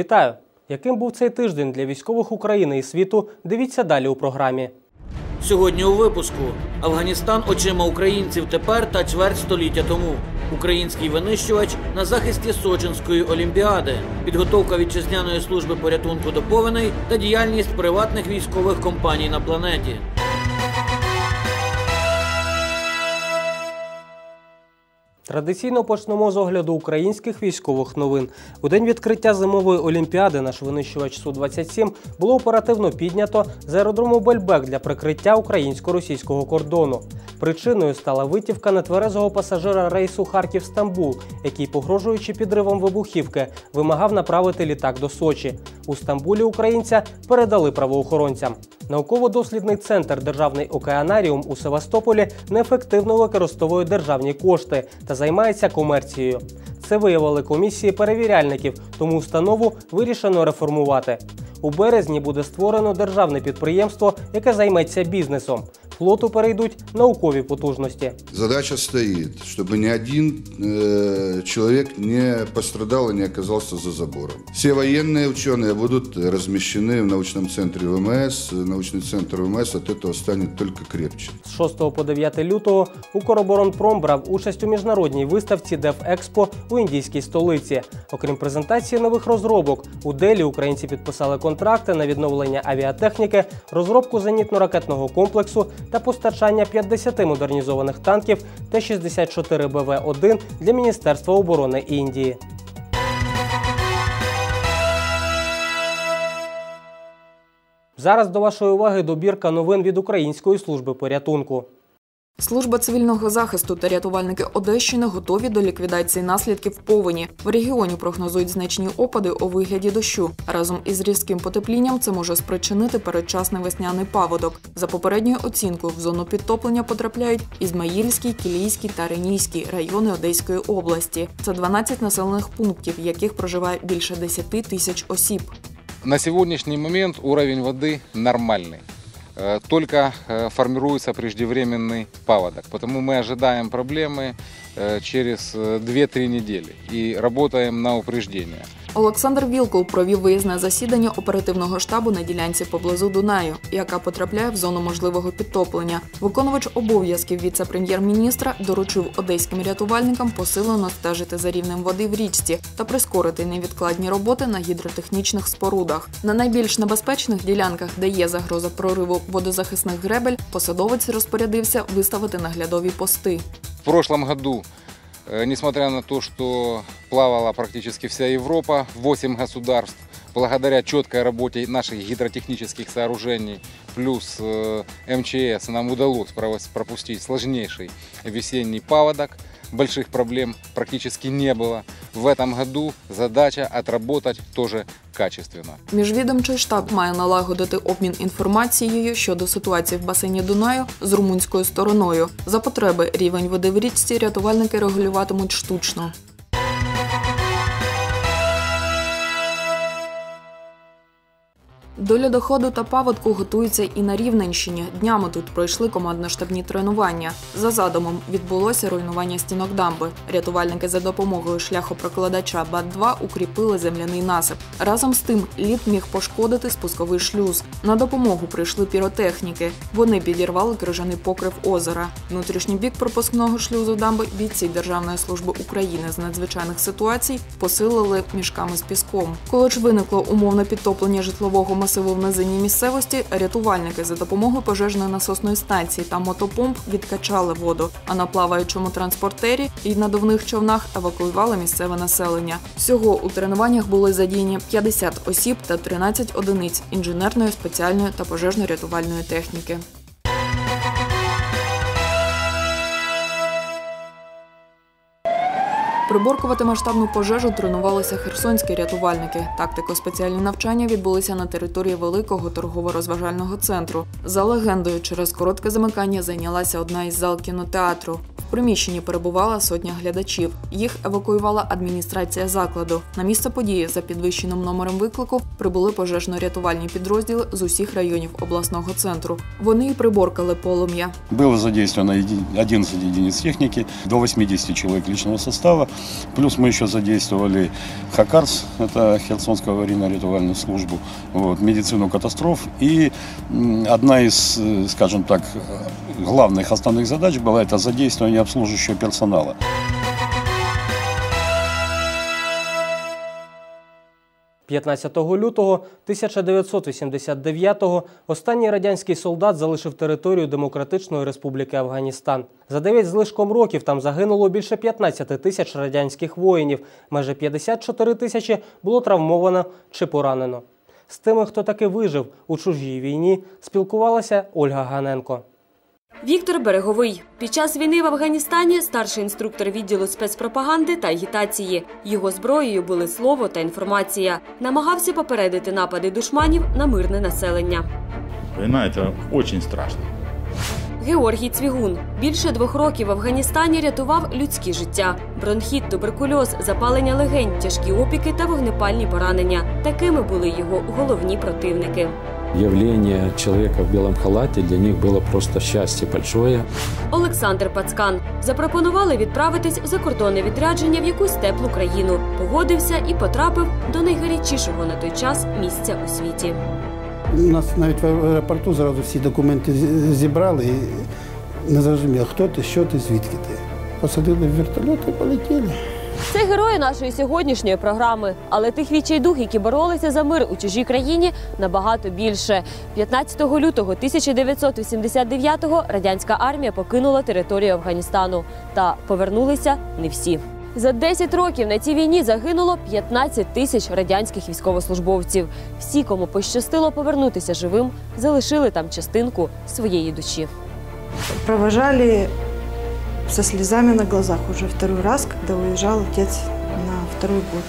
Вітаю! Яким був цей тиждень для військових України і світу? Дивіться далі у програмі. Сьогодні у випуску Афганістан очима українців тепер та чверть століття тому. Український винищувач на захисті Сочинської олімпіади, підготовка вітчизняної служби порятунку до повеней та діяльність приватних військових компаній на планеті. Традиційно почнемо з огляду українських військових новин. У день відкриття зимової олімпіади наш винищувач Су-27 було оперативно піднято з аеродрому Бельбек для прикриття українсько-російського кордону. Причиною стала витівка нетверезого пасажира рейсу Харків-Стамбул, який, погрожуючи підривом вибухівки, вимагав направити літак до Сочі. У Стамбулі українця передали правоохоронцям. Науково-дослідний центр Державний океанаріум у Севастополі неефективно використовує державні кошти та займається комерцією. Це виявили комісії перевіряльників, тому установу вирішено реформувати. У березні буде створено державне підприємство, яке займеться бізнесом Флоту перейдуть наукові потужності. Задача стоит, чтобы ни один э, человек не пострадал и не оказался за забором. Все военные ученые будут размещены в научном центре ВМС. Научный центр ВМС от этого станет только крепче. З 6 по 9 лютого Укроборонпром брав участь у міжнародній виставці Дефекспо у індійській столиці. Окрім презентації нових розробок, у Делі українці підписали контракти на відновлення авіатехніки, розробку зенітно-ракетного комплексу та постачання 50 модернізованих танків Т-64 БВ-1 для Міністерства оборони Індії. Зараз до вашої уваги добірка новин від Української служби порятунку. Служба цивільного захисту та рятувальники Одещини готові до ліквідації наслідків повені. В регіоні прогнозують значні опади у вигляді дощу. Разом із різким потеплінням це може спричинити передчасний весняний паводок. За попередньою оцінкою, в зону підтоплення потрапляють Ізмаїльський, Кілійський та Ренійський райони Одеської області. Це 12 населених пунктів, в яких проживає більше 10 тисяч осіб. На сегодняшний момент уровень воды нормальный. Э, Только э, формируется преждевременный паводок. Потому мы ожидаем проблемы э, через э, 2-3 недели и работаем на упреждение. Олександр Вілкул провів виїзне засідання оперативного штабу на ділянці поблизу Дунаю, яка потрапляє в зону можливого підтоплення. Виконувач обов'язків віце-прем'єр-міністра доручив одеським рятувальникам посилено стежити за рівнем води в річці та прискорити невідкладні роботи на гідротехнічних спорудах. На найбільш небезпечних ділянках, де є загроза прориву водозахисних гребель, посадовець розпорядився виставити наглядові пости. В прошлом году, несмотря на то, что плавала практически вся Европа, 8 государств, благодаря четкой работе наших гидротехнических сооружений плюс э, МЧС нам удалось провос- пропустить сложнейший весенний паводок. Больших проблем практически не было. В этом году задача отработать тоже качественно. Міжвідомчий штаб має налагодити обмін інформацією щодо ситуації в басейні Дунаю з румунською стороною. За потреби рівень води в річці рятувальники регулюватимуть штучно. До льодоходу та паводку готуються і на Рівненщині. Днями тут пройшли командно-штабні тренування. За задумом відбулося руйнування стінок дамби. Рятувальники за допомогою шляхопрокладача БАТ-2 укріпили земляний насип. Разом з тим лід міг пошкодити спусковий шлюз. На допомогу прийшли піротехніки. Вони підірвали крижаний покрив озера. Внутрішній бік пропускного шлюзу дамби бійці Державної служби України з надзвичайних ситуацій посилили мішками з піском. Коли ж виникло умовне підтоплення житлового масиву в низині місцевості, рятувальники за допомогою пожежної насосної станції та мотопомп відкачали воду. А на плаваючому транспортері і надувних човнах евакуювали місцеве населення. Всього у тренуваннях були задіяні 50 осіб та 13 одиниць інженерної, спеціальної та пожежно-рятувальної техніки. Приборкувати масштабну пожежу тренувалися херсонські рятувальники. Тактико-спеціальні навчання відбулися на території великого торгово-розважального центру. За легендою, через коротке замикання зайнялася одна із зал кінотеатру. В приміщенні перебувала сотня глядачів. Їх евакуювала адміністрація закладу. На місце події за підвищеним номером виклику прибули пожежно-рятувальні підрозділи з усіх районів обласного центру. Вони й приборкали полум'я. Было задействовано еди- 11 единиц техники, до 80 человек личного состава. Плюс мы еще задействовали ХАКАРС, это Херсонскую аварийно-рятувальную службу, вот, медицину катастроф. И м, одна из, э, скажем так, э, главных основных задач была это задействование обслуживающего персонала. – 15 лютого 1989-го останній радянський солдат залишив територію Демократичної Республіки Афганістан. За 9 з лишком років там загинуло більше 15 тисяч радянських воїнів, майже 54 тисячі було травмовано чи поранено. З тими, хто таки вижив у чужій війні, спілкувалася Ольга Ганенко. Віктор Береговий під час війни в Афганістані старший інструктор відділу спецпропаганди та агітації. Його зброєю були слово та інформація. Намагався попередити напади душманів на мирне населення. Война это очень страшно. Георгій Цвігун більше двох років в Афганістані рятував людські життя: бронхіт, туберкульоз, запалення легень, тяжкі опіки та вогнепальні поранення. Такими були його головні противники. Явление человека в белом халате для них было просто счастье большое. Олександр Пацкан запропонували відправитись в закордонне відрядження в якусь теплу країну. Погодився і потрапив до найгарячішого на той час місця у світі. У нас навіть в аеропорту зразу всі документи зібрали і не зрозуміло, хто ти, що ти, звідки ти. Посадили в вертольот і полетіли. Це герої нашої сьогоднішньої програми, але тих відчайдух, які боролися за мир у чужій країні, набагато більше. 15 лютого 1989-го радянська армія покинула територію Афганістану. Та повернулися не всі. За 10 років на цій війні загинуло 15 тисяч радянських військовослужбовців. Всі, кому пощастило повернутися живим, залишили там частинку своєї душі. провожали со слезами на глазах уже второй раз, когда уезжал отец на второй год.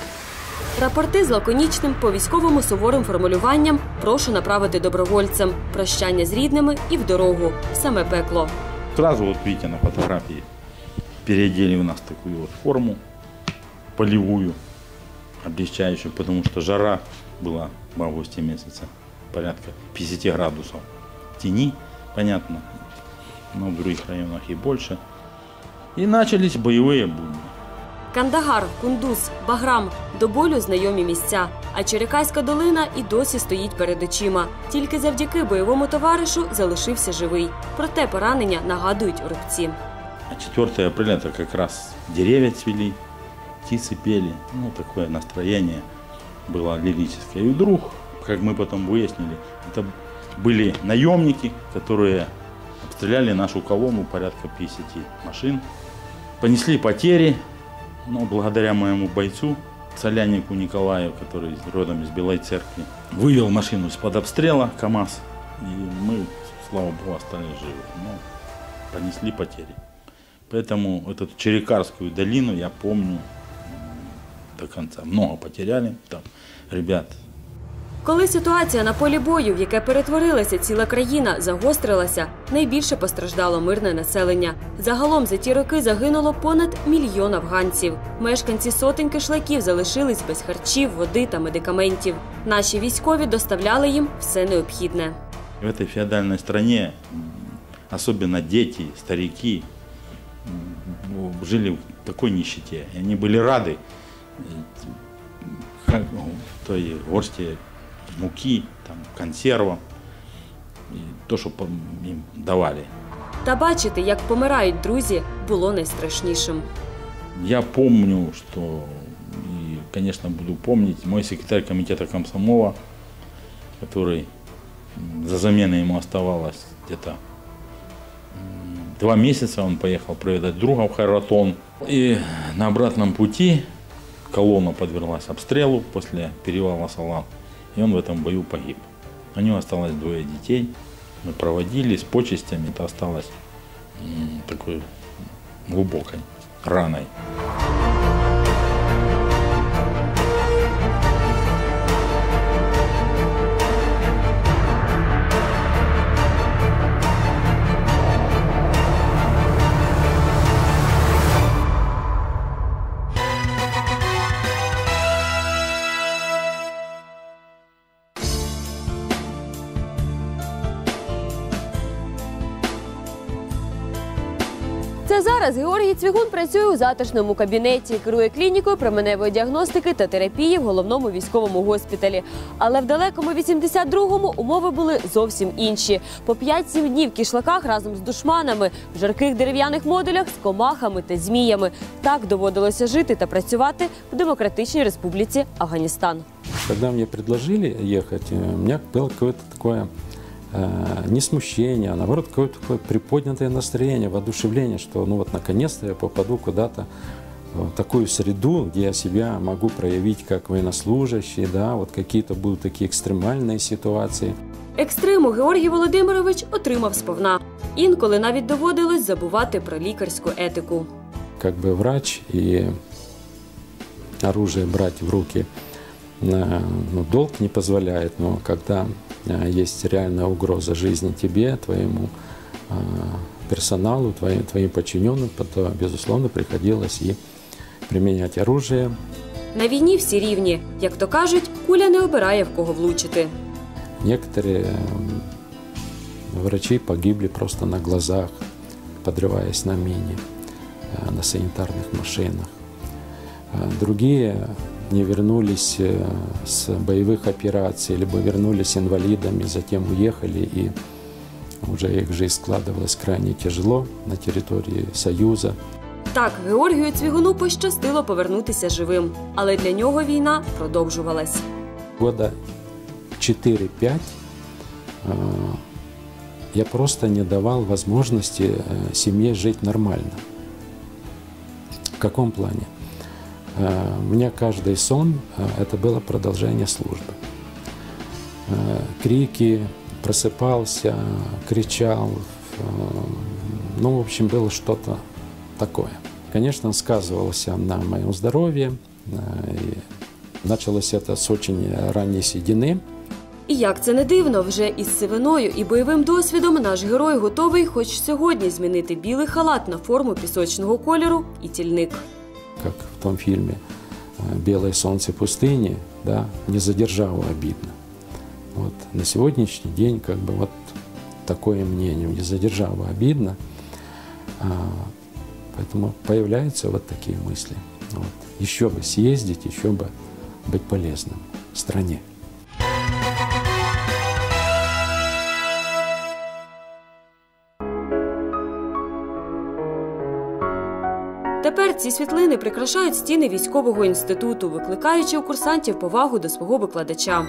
Рапорти з лаконічним по військовому суворим формулюванням прошу направити добровольцям, прощання з рідними і в дорогу. Саме пекло. Сразу вот видите на фотографии переодели у нас такую вот форму полевую, облегчающую, потому что жара была в августе месяце, порядка 50 градусов. Тени, понятно, но в других районах и больше. И начались боевые будни. Кандагар, Кундуз, Баграм до болю знайомі місця. А Черекаська долина і досі стоїть перед очима. Тільки завдяки бойовому товаришу залишився живий. Проте поранення нагадують рубці. А 4 апреля это как раз деревья цвели, птицы пели. Ну, такое настроение было лирическое. И вдруг, как мы потом выяснили, это были наемники, которые обстреляли нашу колонну, порядка 50 машин. Понесли потери, но благодаря моему бойцу, солянику Николаю, который родом из Белой Церкви, вывел машину из-под обстрела, КАМАЗ, и мы, слава богу, остались живы. Но понесли потери. Поэтому эту Черекарскую долину я помню до конца. Много потеряли там ребят. Коли ситуація на полі бою, в яке перетворилася ціла країна, загострилася, найбільше постраждало мирне населення. Загалом за ті роки загинуло понад мільйон афганців. Мешканці сотень кишлаків залишились без харчів, води та медикаментів. Наші військові доставляли їм все необхідне. В этой феодальной стране, м, особенно дети, старики, м, жили в такой нищете. И они были рады э, как, ну, той горсти муки, там, консервам, и то, по- им давали. Та бачити, як помирають друзі, було найстрашнішим. Я помню, что, и, конечно, буду помнить, мой секретарь комитета комсомола, который м, за заменой ему оставалось где-то два месяца, он поехал проведать друга в Харатон. И на обратном пути колонна подверглась обстрелу после перевала Салам, и он в этом бою погиб. У него осталось двое детей. Мы проводили с почестями, это осталось такой глубокой раной. зараз Георгій Цвігун працює у затишному кабінеті, керує клінікою променевої діагностики та терапії в головному військовому госпіталі. Але в далекому 82-му умови були зовсім інші. По 5-7 днів в кішлаках разом з душманами, в жарких дерев'яних модулях з комахами та зміями. Так доводилося жити та працювати в Демократичній Республіці Афганістан. Когда мне предложили ехать, э, у меня было какое-то такое э, не смущение, а наоборот какое-то такое приподнятое настроение, воодушевление, что ну вот наконец-то я попаду куда-то в такую среду, где я себя могу проявить как военнослужащий, да, вот какие-то будут такие экстремальные ситуации. Екстриму Георгій Володимирович отримав сповна. Інколи навіть доводилось забувати про лікарську етику. Как бы врач и оружие брать в руки э, ну, долг не позволяет, но когда э, есть реальная угроза жизни тебе, твоему э, персоналу, твоим, твоим подчиненным, то, безусловно, приходилось и применять оружие. На війні всі рівні. Як то кажуть, куля не обирає в кого влучити. Некоторые м, врачи погибли просто на глазах, подрываясь на мине, э, на санитарных машинах. А Другие не вернулись э, с боевых операций, либо вернулись инвалидами, затем уехали, и уже их жизнь складывалась крайне тяжело на территории Союза. Так, Георгію Цвігуну пощастило повернутися живим, але для нього війна продовжувалась. года 4-5 э, я просто не давал возможности э, семье жить нормально. В каком плане? Э, У меня каждый сон э, это было продолжение службы. Э, Крики, просыпался, кричал. э, Ну, в общем, было что-то такое. Конечно, он сказывался на моем здоровье. э, и Началось это с очень ранней седины. І як це не дивно, вже із сивиною і бойовим досвідом наш герой готовий хоч сьогодні змінити білий халат на форму пісочного кольору і тільник. Как в том фильме э, «Белое солнце пустыни», да, не задержало обидно. Вот на сегодняшний день как бы вот такое мнение, не задержало обидно, А, поэтому появляются вот такие мысли. Вот. Еще бы съездить, еще бы быть полезным стране. Ці світлини прикрашають стіни військового інституту, викликаючи у курсантів повагу до свого викладача.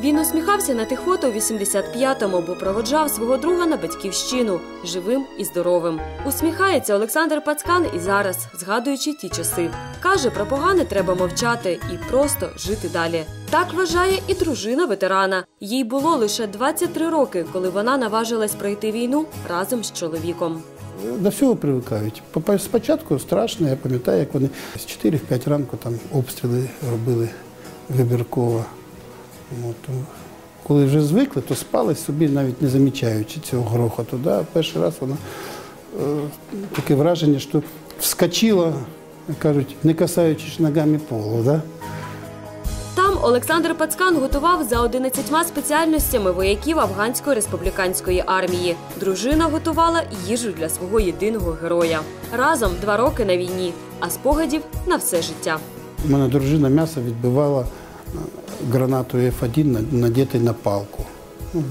Він усміхався на тих фото у 85-му, бо проводжав свого друга на батьківщину живим і здоровим. Усміхається Олександр Пацкан і зараз, згадуючи ті часи. Каже, про погане треба мовчати і просто жити далі. Так вважає і дружина ветерана. Їй було лише 23 роки, коли вона наважилась пройти війну разом з чоловіком. До всього привикають. Спочатку страшно, я пам'ятаю, як вони з 4-5 ранку там обстріли робили вибірково. От. Коли вже звикли, то спали собі, навіть не замічаючи цього грохоту. Да? Перший раз воно е, таке враження, що вскочило, кажуть, не касаючись ногами полу. Да? Олександр Пацкан готував за 11 спеціальностями вояків афганської республіканської армії. Дружина готувала їжу для свого єдиного героя. Разом два роки на війні, а спогадів на все життя. У мене дружина м'ясо відбивала е, гранату F1 на- на палку ну,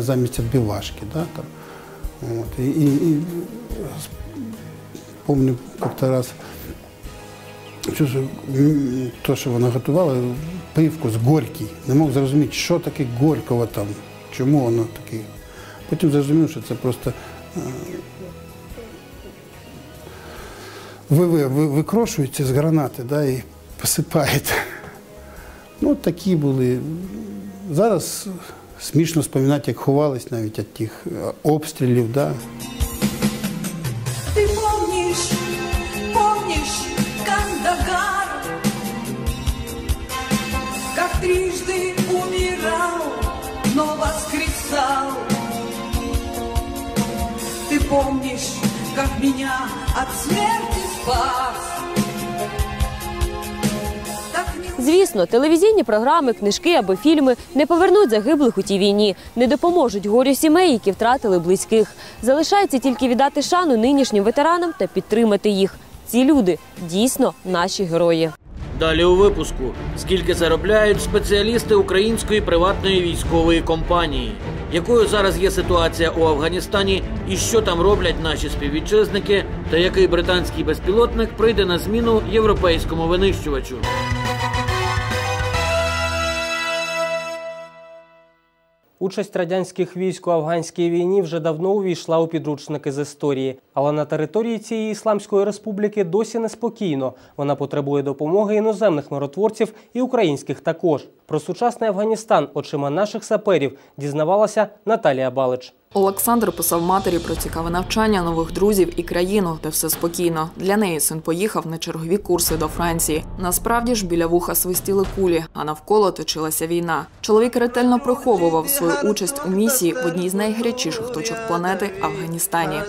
замість відбивашки. Да, там. От. І, і, помню, як-то раз то, що вона готувала, привкус горький. Не мог зрозуміти, що таке горького там, чому воно таке. Потім зрозумів, що це просто е, ви, ви, ви, викрошуєте з гранати да, і посипаєте. Ну, такі були. Зараз смішно споминати, як ховались навіть від тих е, обстрілів. Да. Помнишь, как меня от смерти спас. Звісно, телевізійні програми, книжки або фільми не повернуть загиблих у тій війні, не допоможуть горю сімей, які втратили близьких. Залишається тільки віддати шану нинішнім ветеранам та підтримати їх. Ці люди дійсно наші герої. Далі у випуску: скільки заробляють спеціалісти української приватної військової компанії, якою зараз є ситуація у Афганістані, і що там роблять наші співвітчизники, та який британський безпілотник прийде на зміну європейському винищувачу. Участь радянських військ у афганській війні вже давно увійшла у підручники з історії, але на території цієї ісламської республіки досі неспокійно. Вона потребує допомоги іноземних миротворців і українських також. Про сучасний Афганістан очима наших саперів дізнавалася Наталія Балич. Олександр писав матері про цікаве навчання, нових друзів і країну, де все спокійно. Для неї син поїхав на чергові курси до Франції. Насправді ж біля вуха свистіли кулі, а навколо точилася війна. Чоловік ретельно приховував свою участь у місії в одній з найгарячіших точок планети Афганістані.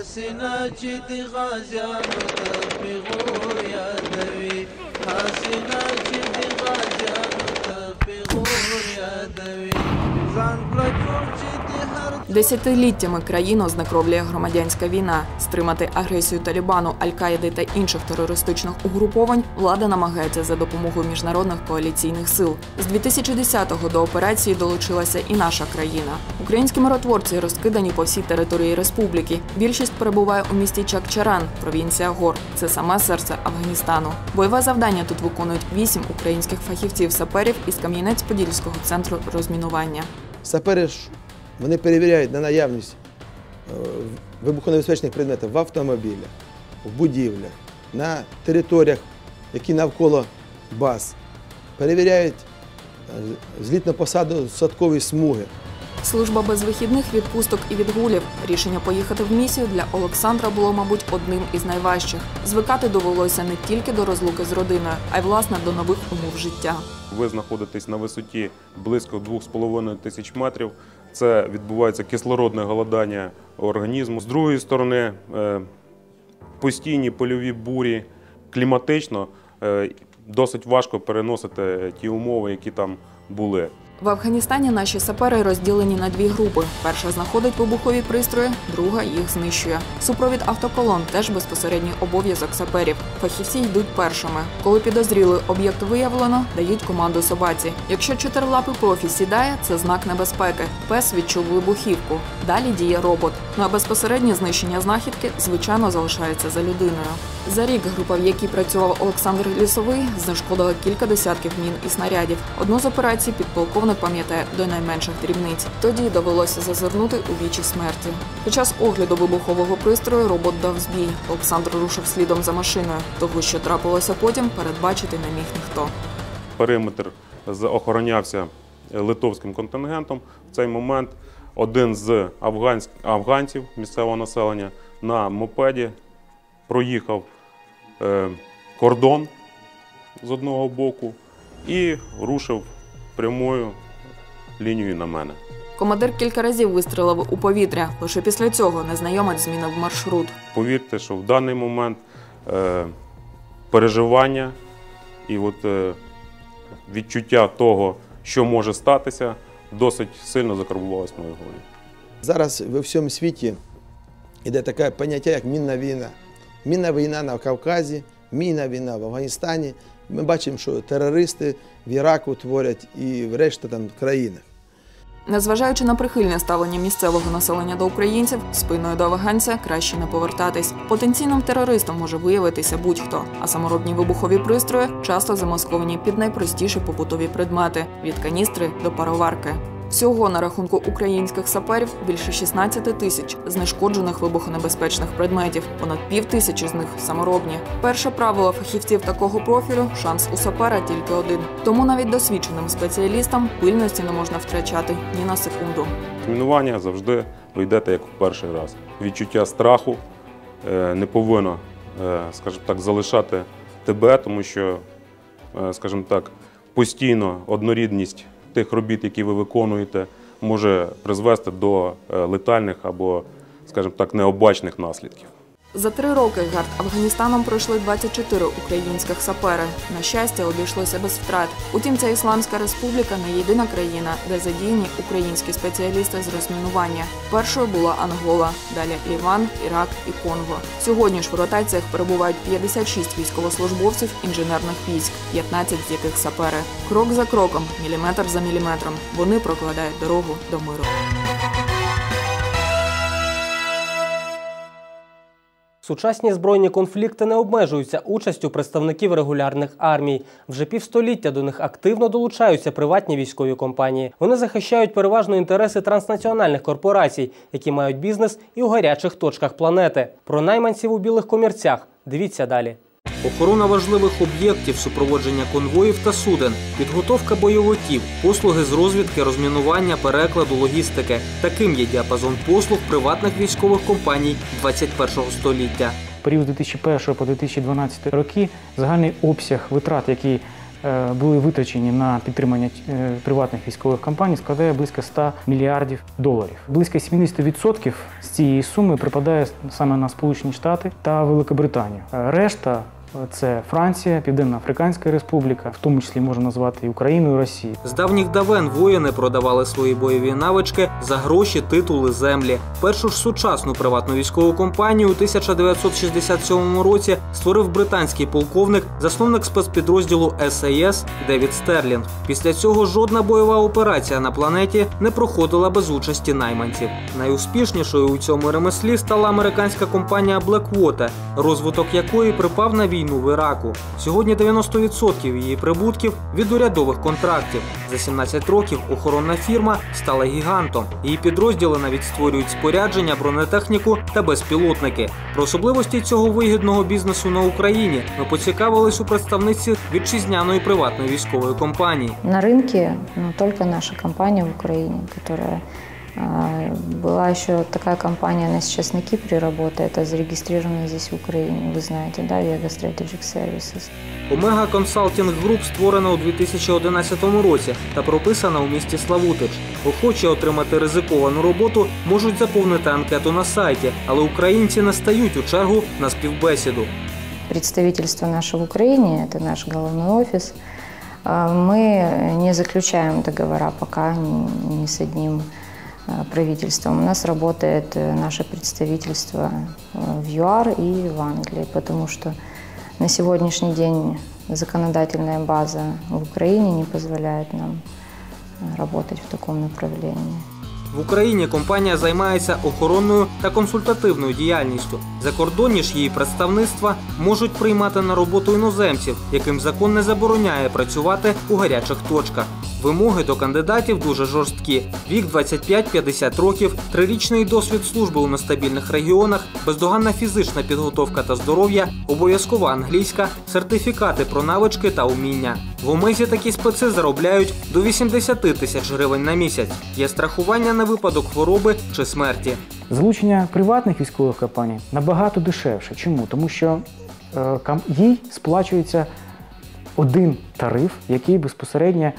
Десятиліттями країну знекровлює громадянська війна. Стримати агресію Талібану, Аль-Каїди та інших терористичних угруповань влада намагається за допомогою міжнародних коаліційних сил. З 2010-го до операції долучилася і наша країна. Українські миротворці розкидані по всій території республіки. Більшість перебуває у місті Чакчаран, провінція Гор. Це саме серце Афганістану. Бойове завдання тут виконують вісім українських фахівців-саперів із Кам'янець-Подільського центру розмінування. Сапери вони перевіряють на наявність е, вибухонебезпечних предметів в автомобілях, в будівлях, на територіях, які навколо баз. Перевіряють е, злітно-посадкові смуги. Служба без вихідних відпусток і відгулів. Рішення поїхати в місію для Олександра було, мабуть, одним із найважчих. Звикати довелося не тільки до розлуки з родиною, а й власне до нових умов життя. Ви знаходитесь на висоті близько 2,5 тисяч метрів. Це відбувається кислородне голодання організму. З другої сторони, е, постійні польові бурі кліматично е, досить важко переносити ті умови, які там були. В Афганістані наші сапери розділені на дві групи. Перша знаходить вибухові пристрої, друга їх знищує. Супровід автоколон теж безпосередній обов'язок саперів. Фахівці йдуть першими. Коли підозрілий об'єкт виявлено, дають команду собаці. Якщо чотирилапий профі сідає, це знак небезпеки. Пес відчув вибухівку. Далі діє робот. Ну а безпосереднє знищення знахідки, звичайно, залишається за людиною. За рік група, в якій працював Олександр Лісовий, знешкодила кілька десятків мін і снарядів. Одну з операцій підполковник пам'ятає до найменших дрібниць. Тоді довелося зазирнути у вічі смерті. Під час огляду вибухового пристрою робот дав збій. Олександр рушив слідом за машиною. Того, що трапилося потім, передбачити не міг ніхто. Периметр охоронявся литовським контингентом. В цей момент один з афганськ- афганців місцевого населення на мопеді проїхав е, кордон з одного боку і рушив прямою лінією на мене. Командир кілька разів вистрілив у повітря. Лише після цього незнайомець змінив маршрут. Повірте, що в даний момент е, переживання і от, е, відчуття того, що може статися, досить сильно закарбувалось в моїй голові. Зараз в всьому світі йде таке поняття, як мінна війна. Мінна війна на Кавказі, мінна війна в Афганістані. Ми бачимо, що терористи в Іраку творять і в решта там країнах. Незважаючи на прихильне ставлення місцевого населення до українців, спиною до афганця краще не повертатись. Потенційним терористом може виявитися будь-хто, а саморобні вибухові пристрої часто замасковані під найпростіші побутові предмети від каністри до пароварки. Всього на рахунку українських саперів більше 16 тисяч знешкоджених вибухонебезпечних предметів, понад пів тисячі з них саморобні. Перше правило фахівців такого профілю шанс у сапера тільки один. Тому навіть досвідченим спеціалістам пильності не можна втрачати ні на секунду. Мінування завжди ви як в перший раз. Відчуття страху е, не повинно, е, скажімо так, залишати тебе, тому що, е, скажімо так, постійно однорідність тих робіт, які ви виконуєте, може призвести до е, летальних або, скажімо так, необачних наслідків. За три роки гард Афганістаном пройшли 24 українських сапери. На щастя, обійшлося без втрат. Утім, ця ісламська республіка не єдина країна, де задіяні українські спеціалісти з розмінування. Першою була Ангола, далі Ліван, Ірак і Конго. Сьогодні ж в ротаціях перебувають 56 військовослужбовців інженерних військ, 15 з яких сапери. Крок за кроком, міліметр за міліметром. Вони прокладають дорогу до миру. Сучасні збройні конфлікти не обмежуються участю представників регулярних армій. Вже півстоліття до них активно долучаються приватні військові компанії. Вони захищають переважно інтереси транснаціональних корпорацій, які мають бізнес і у гарячих точках планети. Про найманців у білих комірцях. Дивіться далі. Охорона важливих об'єктів, супроводження конвоїв та суден, підготовка бойовиків, послуги з розвідки, розмінування, перекладу, логістики. Таким є діапазон послуг приватних військових компаній 21 століття. період з 2001 по 2012 роки загальний обсяг витрат, які е, були витрачені на підтримання е, приватних військових компаній, складає близько 100 мільярдів доларів. Близько 70% з цієї суми припадає саме на Сполучені Штати та Великобританію. Е, Решта це Франція, Південна Африканська Республіка, в тому числі можна назвати і Україну, і Росію. З давніх давен воїни продавали свої бойові навички за гроші, титули, землі. Першу ж сучасну приватну військову компанію у 1967 році створив британський полковник, засновник спецпідрозділу САС Девід Стерлінг. Після цього жодна бойова операція на планеті не проходила без участі найманців. Найуспішнішою у цьому ремеслі стала американська компанія Blackwater, розвиток якої припав на війну в Іраку. Сьогодні 90% її прибутків від урядових контрактів. За 17 років охоронна фірма стала гігантом. Її підрозділи навіть створюють спорядження, бронетехніку та безпілотники. Про особливості цього вигідного бізнесу на Україні ми поцікавились у представниці вітчизняної приватної військової компанії. На рынке ну, только наша компания в Украине, которая а, была еще такая компания, она сейчас на Кипре работает, а зарегистрирована здесь в Украине, вы знаете, да, Vega Strategic Services. Омега Консалтінг Груп створена у 2011 році та прописана у місті Славутич. Охочі отримати ризиковану роботу можуть заповнити анкету на сайті, але українці не стають у чергу на співбесіду. Представительство наше в Украине, это наш головной офис, а, мы не заключаем договора пока ни, ни с одним а, Правительством. У нас работает э, наше представительство э, в ЮАР и в Англии, потому что на сегодняшний день законодательная база в Украине не позволяет нам э, работать в таком направлении. В Україні компанія займається охоронною та консультативною діяльністю. Закордонні ж її представництва можуть приймати на роботу іноземців, яким закон не забороняє працювати у гарячих точках. Вимоги до кандидатів дуже жорсткі: вік 25-50 років, трирічний досвід служби у нестабільних регіонах, бездоганна фізична підготовка та здоров'я, обов'язкова англійська, сертифікати про навички та уміння. В Омезі такі специ заробляють до 80 тисяч гривень на місяць. Є страхування на випадок хвороби чи смерті. Залучення приватних військових компаній набагато дешевше. Чому? Тому що е, їй сплачується один тариф, який безпосередньо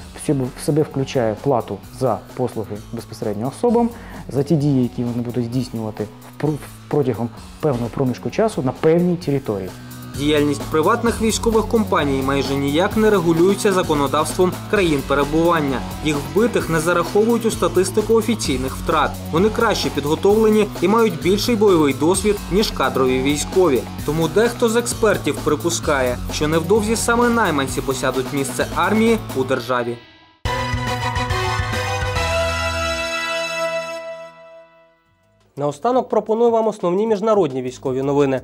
в себе, включає плату за послуги безпосередньо особам, за ті дії, які вони будуть здійснювати протягом певного проміжку часу на певній території. Діяльність приватних військових компаній майже ніяк не регулюється законодавством країн перебування. Їх вбитих не зараховують у статистику офіційних втрат. Вони краще підготовлені і мають більший бойовий досвід ніж кадрові військові. Тому дехто з експертів припускає, що невдовзі саме найманці посядуть місце армії у державі. Наостанок пропоную вам основні міжнародні військові новини.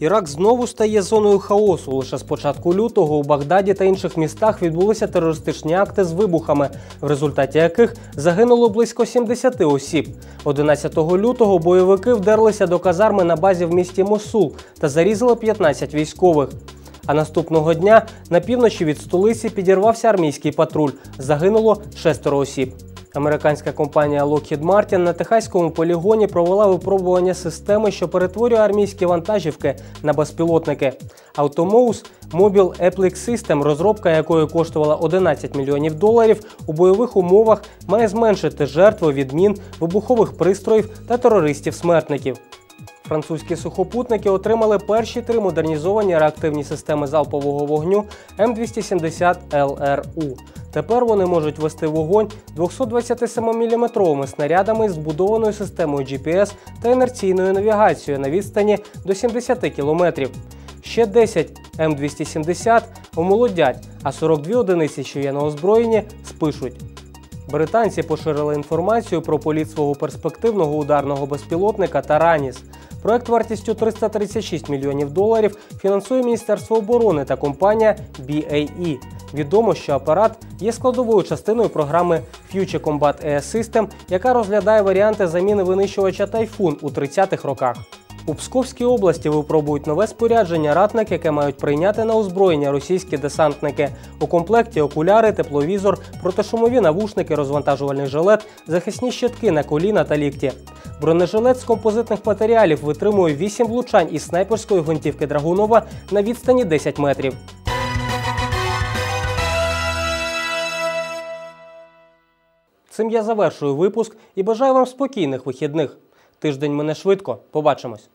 Ірак знову стає зоною хаосу. Лише з початку лютого у Багдаді та інших містах відбулися терористичні акти з вибухами, в результаті яких загинуло близько 70 осіб. 11 лютого бойовики вдерлися до казарми на базі в місті Мосул та зарізали 15 військових. А наступного дня на півночі від столиці підірвався армійський патруль. Загинуло шестеро осіб. Американська компанія Lockheed Martin на техаському полігоні провела випробування системи, що перетворює армійські вантажівки на безпілотники. Automous Mobile Applic System, розробка якої коштувала 11 мільйонів доларів, у бойових умовах має зменшити жертви від мін, вибухових пристроїв та терористів-смертників. французькі сухопутники отримали перші три модернізовані реактивні системи залпового вогню М270 ЛРУ. Тепер вони можуть вести вогонь 227-мм снарядами з збудованою системою GPS та інерційною навігацією на відстані до 70 км. Ще 10 М270 омолодять, а 42 одиниці, що є на озброєнні, спишуть. Британці поширили інформацію про політ свого перспективного ударного безпілотника Тараніс. Проект вартістю 336 мільйонів доларів фінансує Міністерство оборони та компанія BAE. Відомо, що апарат є складовою частиною програми Future Combat Air System, яка розглядає варіанти заміни винищувача Тайфун у 30-х роках. У Псковській області випробують нове спорядження ратник, яке мають прийняти на озброєння російські десантники. У комплекті окуляри, тепловізор, протишумові навушники, розвантажувальний жилет, захисні щитки на коліна та лікті. Бронежилет з композитних матеріалів витримує 8 влучань із снайперської гвинтівки Драгунова на відстані 10 метрів. Цим я завершую випуск і бажаю вам спокійних вихідних. Тиждень мене швидко. Побачимось.